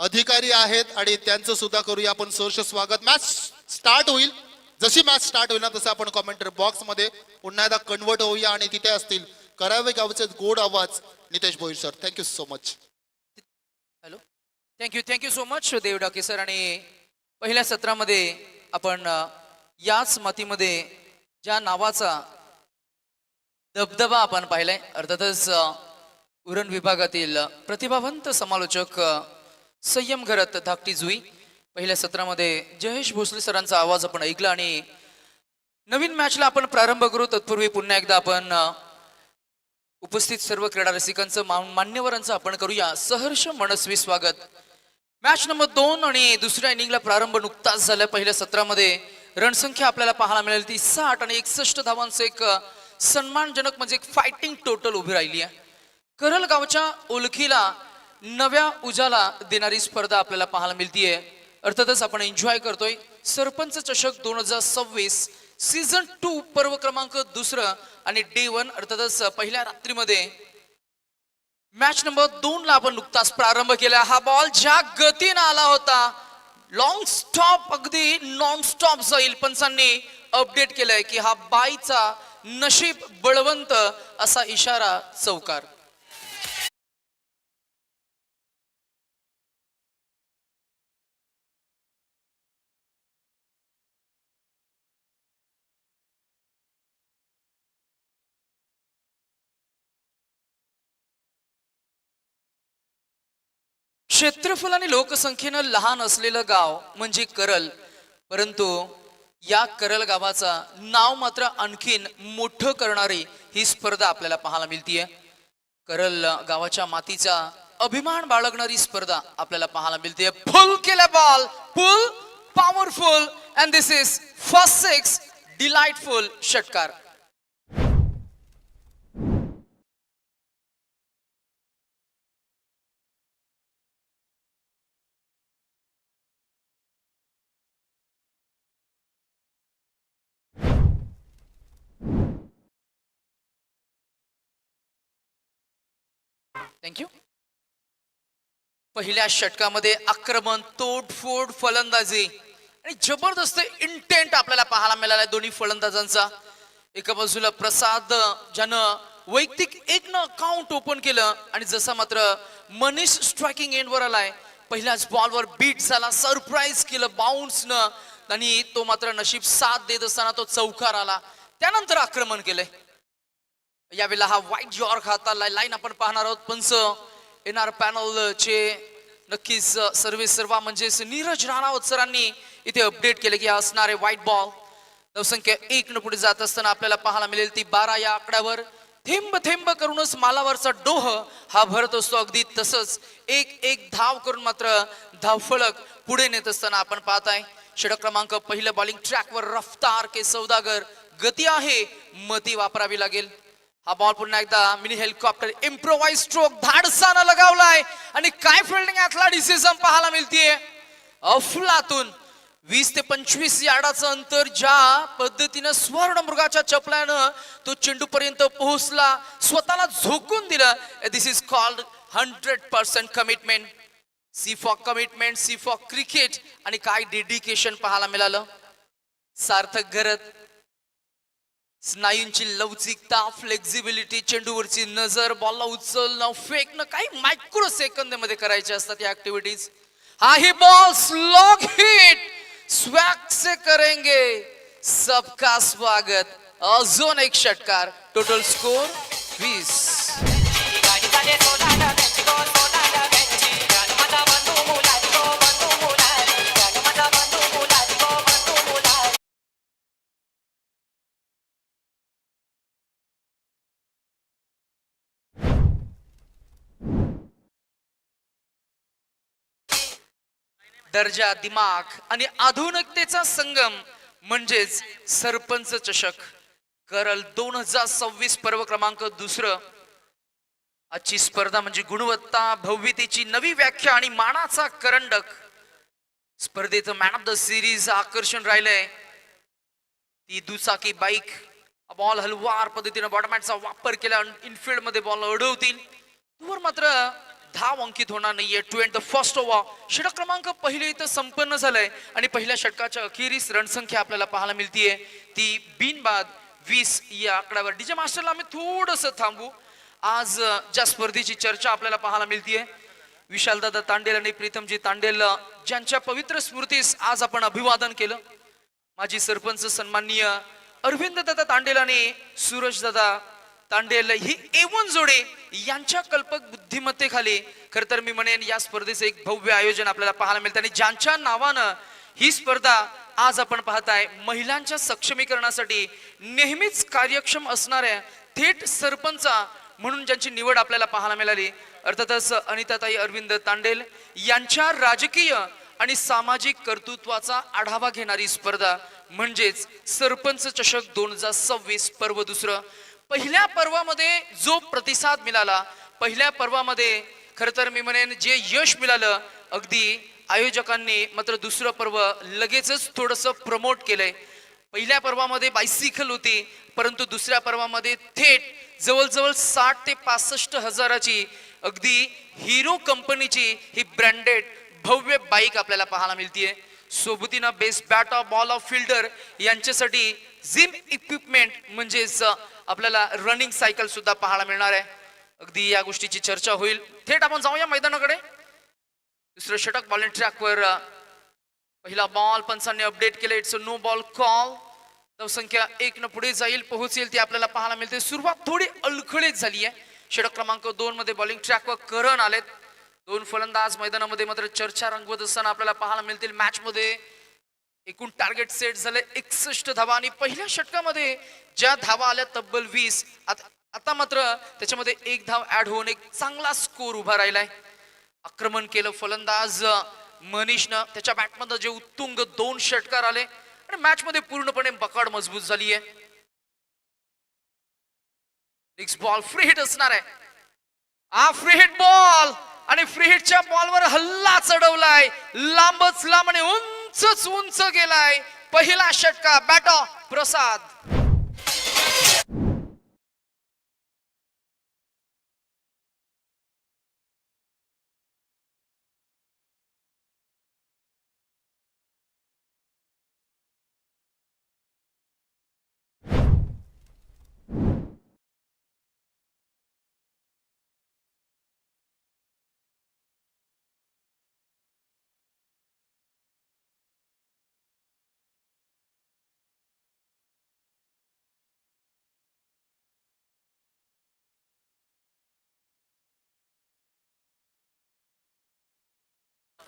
अधिकारी आहेत आणि त्यांचं सुद्धा करूया आपण सहर्ष स्वागत. मॅच स्टार्ट होईल. जशी मॅच स्टार्ट होईल ना तसं आपण कॉमेंटरी बॉक्समध्ये पुन्हा एकदा कन्वर्ट होऊया आणि तिथे असतील करावे गावचे गोड आवाज Nitesh Bhoir sir thank you so much hello thank you thank you so much Dev Dake sir आणि पहिल्या सत्रामध्ये आपण याच मातीमध्ये ज्या नावाचा दबदबा आपण पाहिलाय अर्थातच उरण विभागातील प्रतिभावंत समालोचक संयम घरात धाकटी जुई. पहिल्या सत्रामध्ये जयेश भोसले सरांचा आवाज आपण ऐकला आणि नवीन मॅचला आपण प्रारंभ करू. तत्पूर्वी पुन्हा एकदा आपण उपस्थित सर्व क्रीडा रसिकांचं मा- मान्यवरांचं आपण करूया. सहर्ष मनस्वी स्वागत. मॅच नंबर दोन आणि दुसऱ्या इनिंगला प्रारंभ नुकताच झाला. पहिल्या सत्रामध्ये रणसंख्या आपल्याला पाहायला मिळेल. ती साठ आणि एकसष्ट धावांचं एक सन्मानजनक म्हणजे एक फायटिंग टोटल उभी राहिली आहे. करल गावच्या ओळखीला नव्या उजाला देणारी स्पर्धा आपल्याला पाहायला मिळतीये. अर्थातच आपण एन्जॉय करतोय. सरपंच चषक दोन हजार सव्वीस सीझन टू पर्व क्रमांक दुसरं आणि डे वन अर्थातच पहिल्या रात्रीमध्ये मॅच नंबर दोन ला आपण नुकताच प्रारंभ केला. हा बॉल ज्या गतीनं आला होता लॉंग स्टॉप अगदी नॉन स्टॉप जाईल. पंचांनी अपडेट केलंय की हा बाईचा नशीब बळवंत असा इशारा चौकार. क्षेत्रफळ आणि लोकसंख्येनं लहान असलेलं गाव म्हणजे करल. परंतु या करल गावाचा नाव मात्र आणखीन मोठं करणारी ही स्पर्धा आपल्याला पाहायला मिळतीये. करल गावाच्या मातीचा अभिमान बाळगणारी स्पर्धा आपल्याला पाहायला मिळते फुल केला ball full powerful and this is first six delightful षटकार. थँक्यू पहिल्या षटकामध्ये आक्रमण तोडफोड फलंदाजी आणि जबरदस्त इंटेंट आपल्याला पाहायला मिळाला दोन्ही फलंदाजांचा. एका बाजूला प्रसाद ज्यानं वैयक्तिक एक न अकाउंट ओपन केलं आणि जसा मात्र मनीष स्ट्रायकिंग एंडवर आलाय. पहिल्याच बॉलवर बीट झाला सरप्राईज केलं बाउन्सनं आणि तो मात्र नशीब साथ देत असताना तो चौकार आला. त्यानंतर आक्रमण केलंय. यावेळेला हा वाईट यॉर्क हाताला लाईन आपण पाहणार आहोत. पंच येणार पॅनलचे नक्कीच सर्वे सर्वा म्हणजेच नीरज राणावत सरांनी इथे अपडेट केले की असणारे व्हाईट बॉल धावसंख्या एक न पुढे जात असताना आपल्याला पाहायला मिळेल ती बारा या आकड्यावर. थेंब थेंब करूनच मालावरचा डोह हा भरत असतो. अगदी तसंच एक एक धाव करून मात्र धावफळक पुढे नेत असताना आपण पाहताय. षटक क्रमांक पहिलं बॉलिंग ट्रॅकवर रफ्तार के सौदागर. गती आहे मती वापरावी लागेल. हा बॉल पुन्हा एकदा मिनी हेलिकॉप्टर इम्प्रोवाइज स्ट्रोक धाडसानं लगावलाय. आणि काय फिल्डिंग ऍथलेटिसिझम पाहायला मिळतीये. अफलातून वीस ते पंचवीस यार्डाचं अंतर ज्या पद्धतीनं स्वर्ण मृगाच्या चपल्यानं तो चेंडू पर्यंत पोहोचला स्वतःला झोकून दिलं. This is called hundred percent commitment C for commitment C for cricket आणि काय डेडिकेशन पाहायला मिळालं? सार्थक घरत स्नायूंची लवचिकता फ्लेक्झिबिलिटी चेंडूवरची नजर बॉलला उचलणं फेकणं काही मायक्रो सेकंदमध्ये करायचे असतात या ऍक्टिव्हिटीज हा ही बॉल स्लॉग हिट स्वॅग से करेंगे. सबका स्वागत. अजून एक षटकार. टोटल स्कोर वीस. दर्जा दिमाग आणि आधुनिकतेचा संगम म्हणजेच सरपंच चषक. करल दोन हजार सव्वीस पर्व क्रमांक दुसरं. आजची स्पर्धा म्हणजे गुणवत्ता भव्यतेची नवी व्याख्या आणि मानाचा करंडक. स्पर्धेचं मॅन ऑफ द सिरीज आकर्षण राहिलंय. ती दुचाकी बाईक बॉल हलवार पद्धतीनं बॉटमॅटचा वापर केला इनफिल्डमध्ये बॉल अडवतील. मात्र धाव अंकित होणार नाहीये. To end the first over षटक क्रमांक पहिले इथं संपन्न झालंय. आणि पहिल्या षटकाच्या अखेरीस रणसंख्या आपल्याला पाहायला मिळतीये. ती बिनबाद वीस या आकड्यावर. डीजे मास्टरला आम्ही थोडस थांबू आज ज्या स्पर्धेची चर्चा आपल्याला पाहायला मिळतीये विशालदादा तांडेल आणि प्रीतमजी तांडेल ज्यांच्या पवित्र स्मृतीस आज आपण अभिवादन केलं. माजी सरपंच सन्माननीय अरविंद दादा तांडेल आणि सूरज दादा तांडेल ही एवन जोडे यांच्या कल्पक बुद्धिमत्तेखाली खर तर मी म्हणेन या स्पर्धेचं एक भव्य आयोजन आपल्याला पाहायला मिळतं. आणि ज्यांच्या नावानं ही स्पर्धा आज आपण पाहताय महिलांच्या सक्षमीकरणासाठी नेहमीच कार्यक्षम असणाऱ्या थेट सरपंचा म्हणून ज्यांची निवड आपल्याला पाहायला मिळाली. अर्थातच अनिताताई अरविंद तांडेल यांच्या राजकीय आणि सामाजिक कर्तृत्वाचा आढावा घेणारी स्पर्धा म्हणजेच सरपंच चषक दोन हजार सव्वीस पर्व दुसरं. पहिल्या पर्वामध्ये जो प्रतिसाद मिळाला पहिल्या पर्वामध्ये खरं तर मी म्हणेन जे यश मिळालं अगदी आयोजकांनी मात्र दुसरं पर्व लगेचच थोडंसं प्रमोट केलंय. पहिल्या पर्वामध्ये बायसिकल होती परंतु दुसऱ्या पर्वामध्ये थेट जवळजवळ साठ ते पासष्ट हजाराची अगदी हिरो कंपनीची ही ब्रँडेड भव्य बाईक आपल्याला पाहायला मिळतीये. सोबतीनं best bat off ball off fielder यांच्यासाठी जिम इक्विपमेंट म्हणजेच आपल्याला रनिंग सायकल सुद्धा पाहायला मिळणार आहे. अगदी या गोष्टीची चर्चा होईल. थेट आपण जाऊया मैदानाकडे. दुसरं षटक बॉलिंग ट्रॅकवर पहिला बॉल पंचांनी अपडेट केलं. इट्स नो बॉल कॉल धावसंख्या एक न पुढे जाईल पोहोचेल ती आपल्याला पाहायला मिळते. सुरुवात थोडी अडखळीत झाली आहे. षटक क्रमांक दोन मध्ये बॉलिंग ट्रॅकवर करण आलेत. दोन फलंदाज मैदानामध्ये मात्र चर्चा रंगवत असताना आपल्याला पाहायला मिळतील मॅच मध्ये. एकूण टार्गेट सेट झाले एकसष्ट धावा आणि पहिल्या षटकामध्ये ज्या धावा आल्या तब्बल वीस आता मात्र त्याच्यामध्ये एक धाव ऍड होऊन एक चांगला स्कोर उभा राहिलाय. आक्रमण केलं फलंदाज मनीषनं त्याच्या बॅटमधनं जे उत्तुंग दोन षटकार आले आणि मॅच मध्ये पूर्णपणे बकाड मजबूत झाली आहे नेक्स्ट बॉल फ्री हिट असणार आहे. हा फ्री हिट बॉल आणि फ्री हिटच्या बॉलवर हल्ला चढवलाय. लांबच लांब आणि उंचच उंच गेलाय. पहिला षटका बॅटा प्रसाद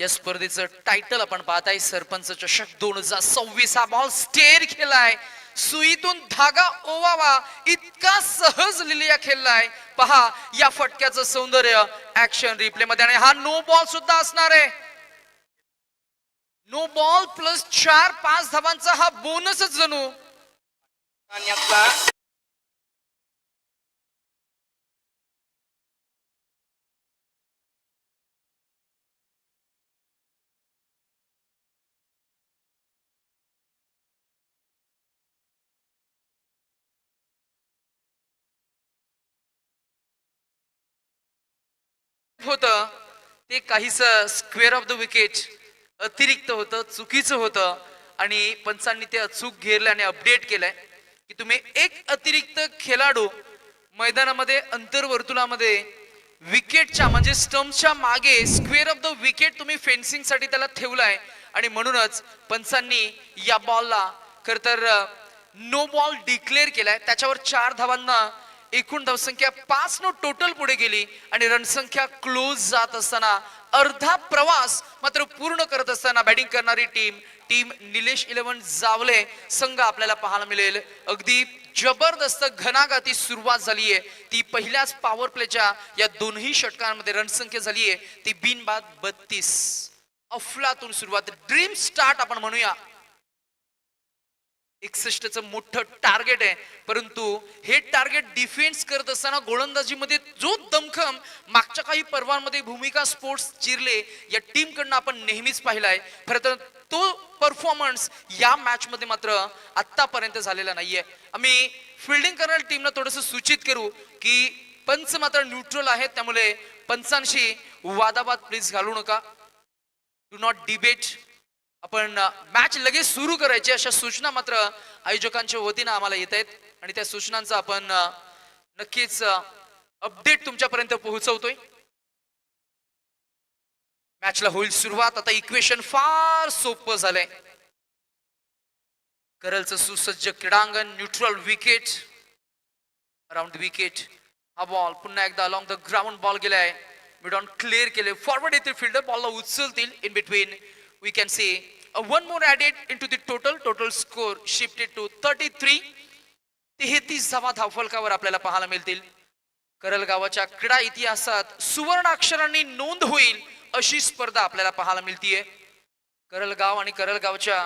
या स्पर्धेचं टायटल आपण पाहताय. सरपंच चषक दोन हजार सव्वीस हा बॉल स्टेअर खेळलाय. सुईतून धागा ओवावा. इतका सहज लिलिया खेळलाय. पहा या फटक्याचं सौंदर्य ऍक्शन रिप्ले मध्ये. आणि हा नो बॉल सुद्धा असणार आहे. नो बॉल प्लस चार पाच धावांचा हा बोनसच जणू. होतं. ते काहीसं स्क्वेअर ऑफ द विकेट अतिरिक्त होतं चुकीचं होतं. आणि पंचांनी ते अचूक घेरलं आणि अपडेट केलंय की तुम्ही एक अतिरिक्त खेळाडू मैदानामध्ये अंतर्वर्तुळामध्ये विकेटच्या म्हणजे स्टम्पच्या मागे स्क्वेअर ऑफ द विकेट तुम्ही फेन्सिंगसाठी त्याला ठेवलाय. आणि म्हणूनच पंचांनी या बॉलला खर तर नो बॉल डिक्लेअर केलाय. त्याच्यावर चार धावांना एकूण धावसंख्या पाच न टोटल पुढे गेली आणि रणसंख्या क्लोज जात असताना अर्धा प्रवास मात्र पूर्ण करत असताना बॅटिंग करणारी टीम टीम निलेश इलेव्हन जावले. संघ आपल्याला पाहायला मिळेल. अगदी जबरदस्त घनाघाती सुरुवात झालीये. ती पहिल्याच पॉवर प्लेच्या या दोन्ही षटकांमध्ये रणसंख्या झालीये. ती बिनबाद बत्तीस. अफलातून सुरुवात. ड्रीम स्टार्ट आपण म्हणूया. एकसष्टचं मोठं टार्गेट आहे. परंतु हे टार्गेट डिफेन्स करत असताना गोलंदाजीमध्ये जो दमखम मागच्या काही पर्वांमध्ये भूमिका स्पोर्ट्स चिरले या टीम कडनं आपण नेहमीच पाहिलाय. खरं तर तो परफॉर्मन्स या मॅच मध्ये मात्र आतापर्यंत झालेला नाहीये. आम्ही फिल्डिंग करणाऱ्या टीमला थोडस सूचित करू की पंच मात्र न्यूट्रल आहेत त्यामुळे पंचांशी वादाबाद प्लीज घालू नका. डू नॉट डिबेट आपण मॅच लगेच सुरू करायची अशा सूचना मात्र आयोजकांच्या वतीनं आम्हाला येत आहेत. आणि त्या सूचनांचा आपण नक्कीच अपडेट तुमच्यापर्यंत पोहोचवतोय. मॅचला होईल सुरुवात. आता इक्वेशन फार सोपं झालंय. करलचं सुसज्ज क्रीडांगण न्यूट्रल विकेट अराउंड विकेट हा बॉल पुन्हा एकदा अलॉंग द ग्राउंड बॉल गेलाय. मिड ऑन क्लिअर केले फॉरवर्ड येतील फिल्डर बॉलला उचलतील in between we can see one more more in to the total total score shifted to thirty three तेहतीस धावा धावफलकावर आपल्याला पाहायला मिळतील. करल गावाच्या क्रीडा इतिहासात सुवर्ण अक्षरांनी नोंद होईल अशी स्पर्धा आपल्याला पाहायला मिळतीये. करलगाव आणि करलगावच्या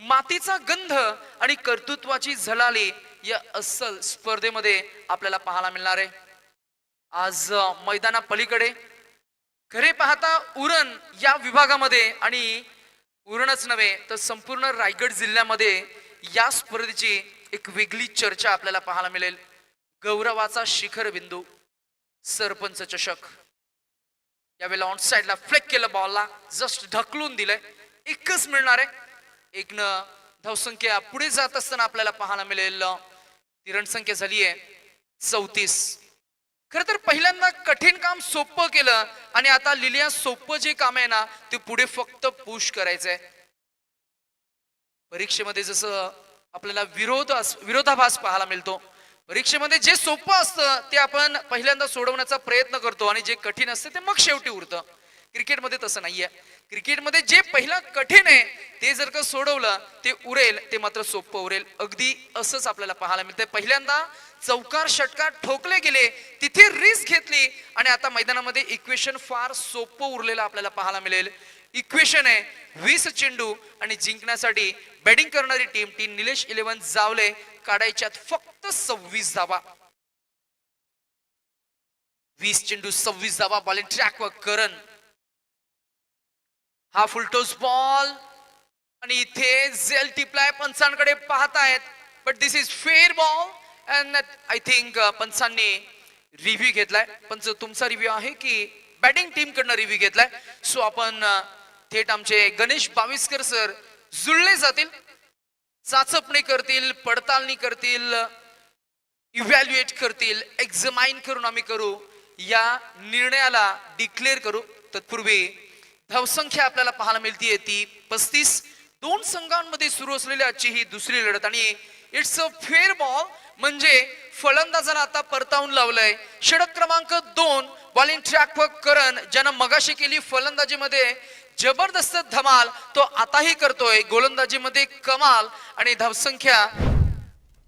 मातीचा गंध आणि कर्तृत्वाची झलाली या अस्सल स्पर्धेमध्ये आपल्याला पाहायला मिळणार आहे. आज मैदाना पलीकडे खरे पाहता उरण या विभागामध्ये आणि उरणच नव्हे तर संपूर्ण रायगड जिल्ह्यामध्ये या स्पर्धेची एक वेगळी चर्चा आपल्याला पाहायला मिळेल. गौरवाचा शिखर बिंदू सरपंच चषक. यावेळेला ऑन साईडला फ्लेक केलं बॉलला जस्ट ढकलून दिलंय. एकच मिळणार आहे. एक न धावसंख्या पुढे जात असताना आपल्याला पाहायला मिळेल. तिरण संख्या झाली आहे चौतीस. खर तर पहिल्यांदा कठीण काम सोपं केलं आणि आता लिलिया सोपं जे काम आहे ना ते पुढे फक्त पुश करायचंय. परीक्षेमध्ये जसं आपल्याला विरोध विरोधाभास पाहायला मिळतो. परीक्षेमध्ये जे सोपं असतं ते आपण पहिल्यांदा सोडवण्याचा प्रयत्न करतो आणि जे कठीण असतं ते मग शेवटी उरतं. क्रिकेटमध्ये तसं नाहीये. क्रिकेटमध्ये जे पहिला कठीण आहे ते जर का सोडवलं ते उरेल ते मात्र सोपं उरेल. अगदी असंच आपल्याला पाहायला मिळतंय. पहिल्यांदा चौकार षटकार ठोकले गेले तिथे रिस्क घेतली आणि आता मैदानामध्ये इक्वेशन फार सोपं उरलेलं आपल्याला पाहायला मिळेल. इक्वेशन आहे वीस चेंडू आणि जिंकण्यासाठी बॅटिंग करणारी टीम टी निलेश इलेव्हन जावले काढायच्यात फक्त सव्वीस धावा वीस चेंडू सव्वीस धावा बॉलिंग ट्रॅकवर करण. हा फुलटोस बॉल आणि इथे झेल टिपलाय पंचांकडे पाहत आहेत. But this is fair ball and I think पंचांनी review घेतलाय. पंच तुमचा रिव्ह्यू आहे की बॅटिंग टीम कडनं रिव्ह्यू घेतलाय? सो आपण uh, थेट आमचे गणेश बाविस्कर सर जुळले जातील. चाचपणी करतील पडताळणी करतील इव्हॅल्युएट करतील एक्झमाइन करून आम्ही करू. या निर्णयाला डिक्लेअर करू. तत्पूर्वी धावसंख्या आपल्याला पाहायला मिळतीये ती पस्तीस. दोन संघांमध्ये सुरू असलेली आजची ही दुसरी लढत आणि इट्स अ फेअर बॉल म्हणजे फलंदाजानं आता परतावून लावलंय. षडक क्रमांक दोन बॉलिंग ट्रॅक वर करण ज्यानं मगाशी केली फलंदाजीमध्ये जबरदस्त धमाल तो आताही करतोय. गोलंदाजीमध्ये कमाल आणि धावसंख्या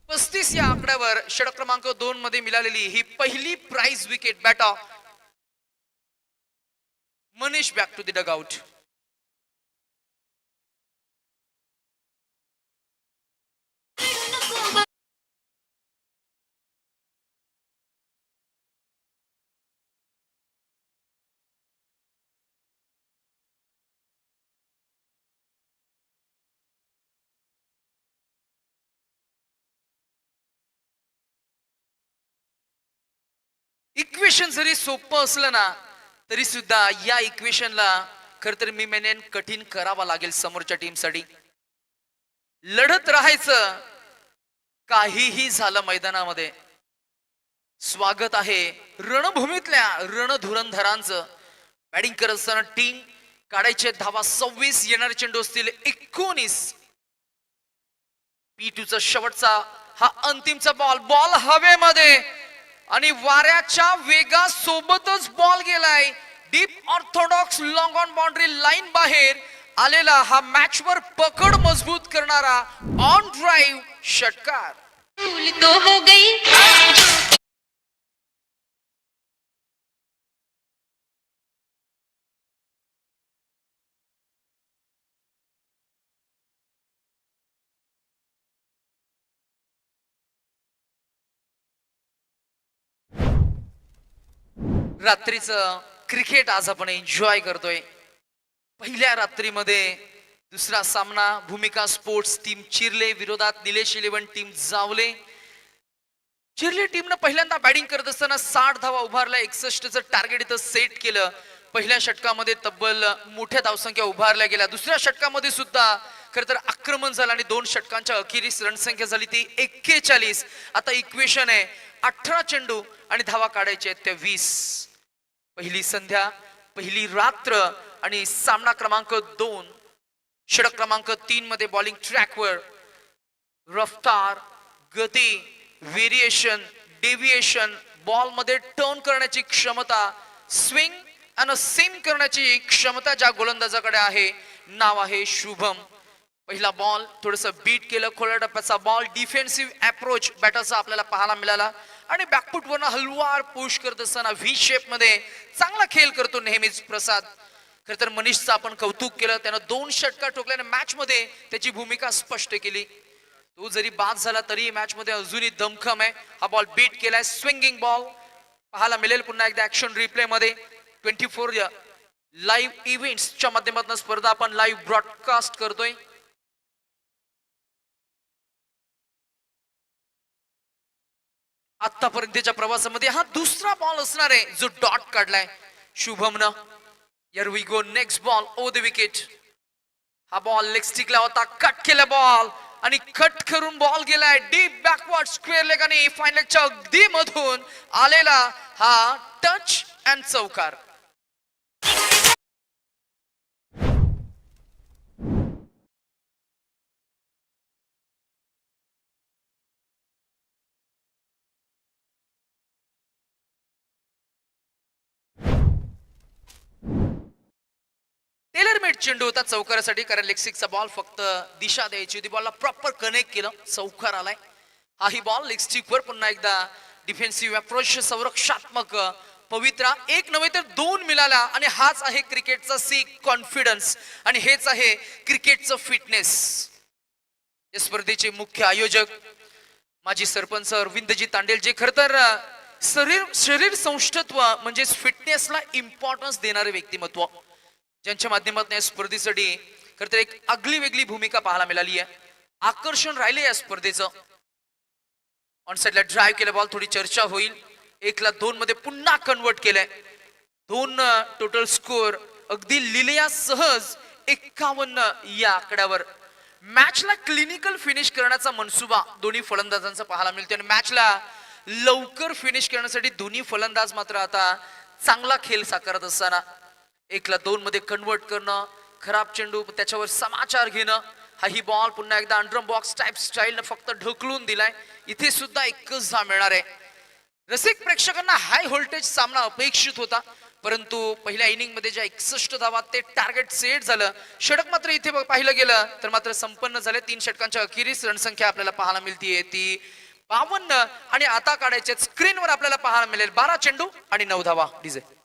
पस्तीस या आकड्यावर षडक क्रमांक दोन मध्ये मिळालेली ही पहिली prize wicket bat off back to to the dugout. Equation जरी सोपं असलं ना तरी सुद्धा या इक्वेशनला खर तर मी मेनेन कठीण करावा लागेल समोरच्या टीमसाठी लढत राहायचं काहीही झालं मैदानामध्ये. स्वागत आहे रणभूमीतल्या रणधुरंधरांचं. बॅटिंग करत असताना टीम काढायचे धावा सव्वीस येणारे चेंडू असतील एकोणीस. पी चा शेवटचा हा अंतिमचा बॉल बॉल हवेमध्ये. आणि वाऱ्याच्या वेगा सोबतच बॉल गेलाय. Deep orthodox long on boundary line बाहेर आलेला हा मॅचवर पकड मजबूत करणारा ऑन ड्राईव्ह षटकार. रात्रीचं क्रिकेट आज आपण एन्जॉय करतोय. पहिल्या रात्रीमध्ये दुसरा सामना भूमिका स्पोर्ट्स टीम चिरले विरोधात निलेश इलेव्हन टीम जावले. चिरले टीमनं पहिल्यांदा बॅटिंग करत असताना साठ धावा उभारल्या एकसष्टचं टार्गेट इथं सेट केलं. पहिल्या षटकामध्ये तब्बल मोठ्या धावसंख्या उभारल्या गेल्या. दुसऱ्या षटकामध्ये सुद्धा खर तर आक्रमण झालं आणि दोन षटकांच्या अखेरीस रणसंख्या झाली ती एक्केचाळीस. आता इक्वेशन आहे अठरा चेंडू आणि धावा काढायचे आहेत त्या वीस. पहिली संध्या पहिली रात्र आणि सामना क्रमांक दोन षटक क्रमांक तीन मध्ये बॉलिंग ट्रॅकवर रफ्तार गती व्हेरिएशन डेव्हिएशन बॉलमध्ये टर्न करण्याची क्षमता स्विंग आणि सिम करण्याची क्षमता ज्या गोलंदाजाकडे आहे नाव आहे शुभम. पहिला बॉल थोडस बीट केलं खोल्या टप्प्याचा बॉल डिफेन्सिव्ह अप्रोच बॅटरचा आपल्याला पाहायला मिळाला. आणि बॅकफुट वरनं हलवार पुश करत असताना व्ही शेपमध्ये चांगला खेळ करतो नेहमीच प्रसाद. खर तर मनीषचं आपण कौतुक केलं त्यानं दोन षटका ठोकल्याने मॅच मध्ये त्याची भूमिका स्पष्ट केली. तो जरी बाद झाला तरी मॅच मध्ये अजूनही दमखम आहे. हा बॉल बीट केलाय स्विंगिंग बॉल पाहायला मिळेल पुन्हा एकदा ऍक्शन रिप्ले मध्ये. ट्वेंटी फोर लाईव्ह इव्हेंट्सच्या माध्यमातून स्पर्धा आपण लाईव्ह ब्रॉडकास्ट करतोय. आतापर्यंतच्या प्रवासामध्ये हा दुसरा बॉल असणार आहे. जो डॉट काढलाय. शुभमनं here we go next ball o' the wicket हा बॉल लेग स्टिकला होता. कट केला बॉल आणि कट करून बॉल गेलाय. डीप बॅकवर्ड स्क्वेअर लेग आणि फायनलच्या अगदी मधून आलेला हा टच अँड चौकार. टेलर चेंडू होता चौकारासाठी कारण लेक्सिकचा बॉल फक्त दिशा द्यायची होती. बॉलला प्रॉपर कनेक्ट केलं. चौकार आलाय. हाही बॉल लेग वर पुन्हा एकदा डिफेन्सिव्ह अप्रोच संरक्षात्मक पवित्रा. एक नव्हे तर दोन मिळाला. आणि हाच आहे क्रिकेटचा सी कॉन्फिडन्स आणि हेच आहे क्रिकेटचं फिटनेस या स्पर्धेचे मुख्य आयोजक माजी सरपंच अरविंदजी तांडेल. जे खर तर शरीर शरीर संष्ठत्व म्हणजेच फिटनेसला इम्पॉर्टन्स देणारे व्यक्तिमत्व. ज्यांच्या माध्यमातून या स्पर्धेसाठी खर तर एक आगली वेगळी भूमिका पाहायला मिळाली आहे. आकर्षण राहिले या स्पर्धेचं. ऑन साईडला ड्राईव्ह केलं बॉल थोडी चर्चा होईल. एकला दोन मध्ये पुन्हा कन्वर्ट केलंय. दोन टोटल स्कोअर अगदी लिलया सहज एक्कावन्न या आकड्यावर. मॅचला क्लिनिकल फिनिश करण्याचा मनसुबा दोन्ही फलंदाजांचा पाहायला मिळतो आणि मॅचला लवकर फिनिश करण्यासाठी दोन्ही फलंदाज मात्र आता चांगला खेळ साकारत असताना एकला दोन मध्ये कन्वर्ट करणं खराब चेंडू त्याच्यावर समाचार घेणं हा ही बॉल पुन्हा एकदा अंडरम बॉक्स टाईप स्टाईलनं फक्त ढकलून दिलाय. इथे सुद्धा एकच धाव मिळणार आहे. रसिक प्रेक्षकांना हाय व्होल्टेज सामना अपेक्षित होता परंतु पहिल्या इनिंगमध्ये ज्या एकसष्ट धावात ते टार्गेट सेट झालं षटक मात्र इथे पाहिलं गेलं तर मात्र संपन्न झाले तीन षटकांच्या अखेरीस रणसंख्या आपल्याला पाहायला मिळतीये. ती बावन्न आणि आता काढायचे स्क्रीनवर आपल्याला पाहायला मिळेल बारा चेंडू आणि नऊ धावा. Diesel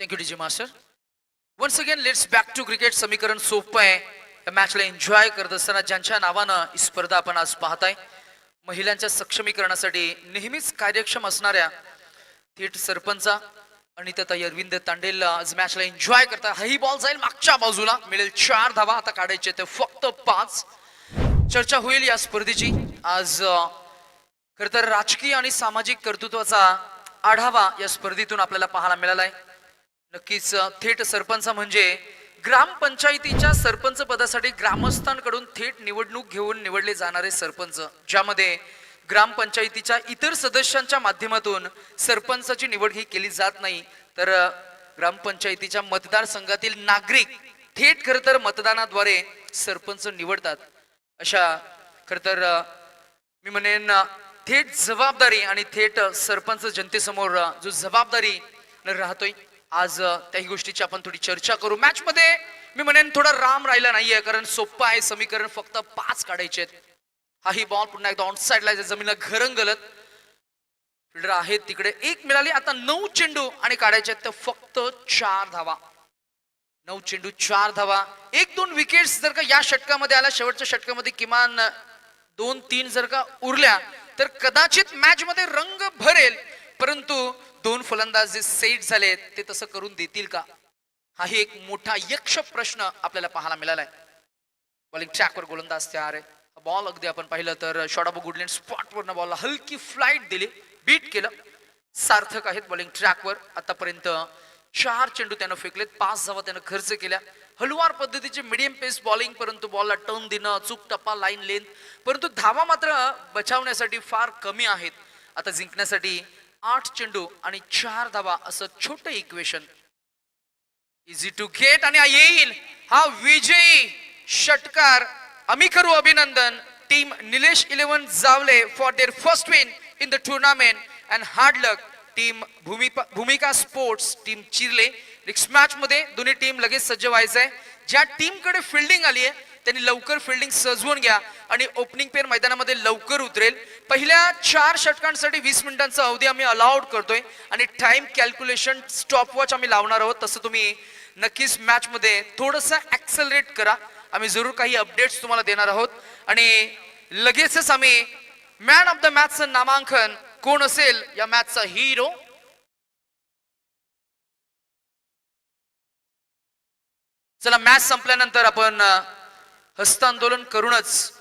thank you DJ master once again let's back to cricket समीकरण सोपं आहे. या मॅचला एन्जॉय करत असताना ज्यांच्या नावानं ही स्पर्धा आपण आज पाहताय महिलांच्या सक्षमीकरणासाठी नेहमीच कार्यक्षम असणाऱ्या थेट सरपंचा आणि त्यात अरविंद तांडेल आज मॅचला एन्जॉय करता हाही बॉल जाईल मागच्या बाजूला. मिळेल चार धावा. आता काढायचे ते फक्त पाच. चर्चा होईल या स्पर्धेची. आज खरं खर तर राजकीय आणि सामाजिक कर्तृत्वाचा आढावा या स्पर्धेतून आपल्याला पाहायला मिळालाय. नक्कीच थेट सरपंच म्हणजे ग्रामपंचायतीच्या सरपंच पदासाठी ग्रामस्थांकडून थेट निवडणूक घेऊन निवडले जाणारे सरपंच ज्यामध्ये ग्रामपंचायतीच्या इतर सदस्यांच्या माध्यमातून सरपंचाची निवड ही केली जात नाही. तर ग्रामपंचायतीच्या मतदारसंघातील नागरिक थेट खर तर मतदानाद्वारे सरपंच निवडतात. अशा खर तर मी म्हणेन थेट जबाबदारी आणि थेट सरपंच जनतेसमोर जो जबाबदारी राहतोय आज त्याही गोष्टीची आपण थोडी चर्चा करू. मॅच मध्ये मी म्हणेन थोडा राम राहिला नाहीये कारण सोपं आहे समीकरण फक्त पाच काढायचे आहेत. हाही बॉल पुन्हा एकदा ऑन साईडला जमिनीला घरंगलत फिल्डर आहेत तिकडे. एक मिळाली आता नऊ चेंडू आणि काढायचे आहेत तर फक्त चार धावा. नऊ चेंडू चार धावा. एक दोन विकेट्स जर का या षटकामध्ये आल्या शेवटच्या षटकामध्ये किमान दोन तीन जर का उरल्या तर कदाचित मॅच मध्ये रंग भरेल. परंतु दोन फलंदाज जे सेट झाले ते तसं करून देतील का? हाही एक मोठा यक्ष प्रश्न आपल्याला पाहायला मिळालाय. बॉलिंग ट्रॅकवर गोलंदाज तयार आहे. बॉल अगदी आपण पाहिलं तर शॉर्ट ऑफ गुडलँड स्पॉटवरनं बॉलला हलकी फ्लाईट दिली. बीट केलं. सार्थक आहेत बॉलिंग ट्रॅकवर आतापर्यंत चार चेंडू त्यानं फेकलेत. पाच धावा त्यानं खर्च केल्या. हलवार पद्धतीचे मिडियम पेस बॉलिंग परंतु बॉलला टर्न देणं चूक टप्पा लाईन लेंथ परंतु धावा मात्र बचावण्यासाठी फार कमी आहेत. आता जिंकण्यासाठी आठ चेंडू आणि चार धावा असं छोटं इक्वेशन इझी टू गेट आणि येईल. हा विजयी षटकार आम्ही करू अभिनंदन team Nilesh eleven Jawale for their first win in the tournament and hard luck team Bhumika Bhumika sports team Chirle. Next match मध्ये दोन्ही टीम लगेच सज्ज व्हायचंय. ज्या टीमकडे फिल्डिंग आली आहे त्यांनी लवकर फिल्डिंग सजवून घ्या आणि ओपनिंग पेअर मैदानामध्ये लवकर उतरेल. पहिल्या चार षटकांसाठी वीस मिनिटांचा अवधी आम्ही अलाउड करतोय आणि टाइम कॅल्क्युलेशन स्टॉपवॉच आम्ही लावणार आहोत. तसं तुम्ही नक्कीच मॅचमध्ये थोडंसं ॲक्सलरेट करा. आम्ही जरूर काही अपडेट्स तुम्हाला देणार आहोत. आणि लगेचच आम्ही मॅन ऑफ द मॅचचं नामांकन कोण असेल या मॅचचा हिरो चला मॅच संपल्यानंतर आपण हस्तांदोलन करूनच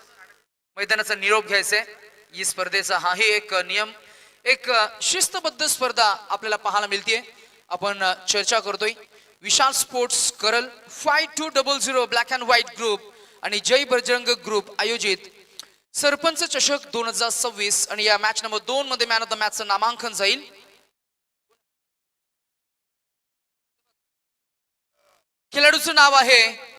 मैदानाचा निरोप घ्यायचा. आहे या स्पर्धेचा हाही एक नियम एक शिस्तबद्ध स्पर्धा आपल्याला पाहायला मिळते आपण चर्चा करतोय. Vishal sports Karal five two double zero black and white group आणि जय बजरंग ग्रुप आयोजित. सरपंच चषक दोन हजार सव्वीस आणि या मॅच नंबर दोन मध्ये मॅन ऑफ द मॅचचं नामांकन जाईल. खेळाडूचं नाव आहे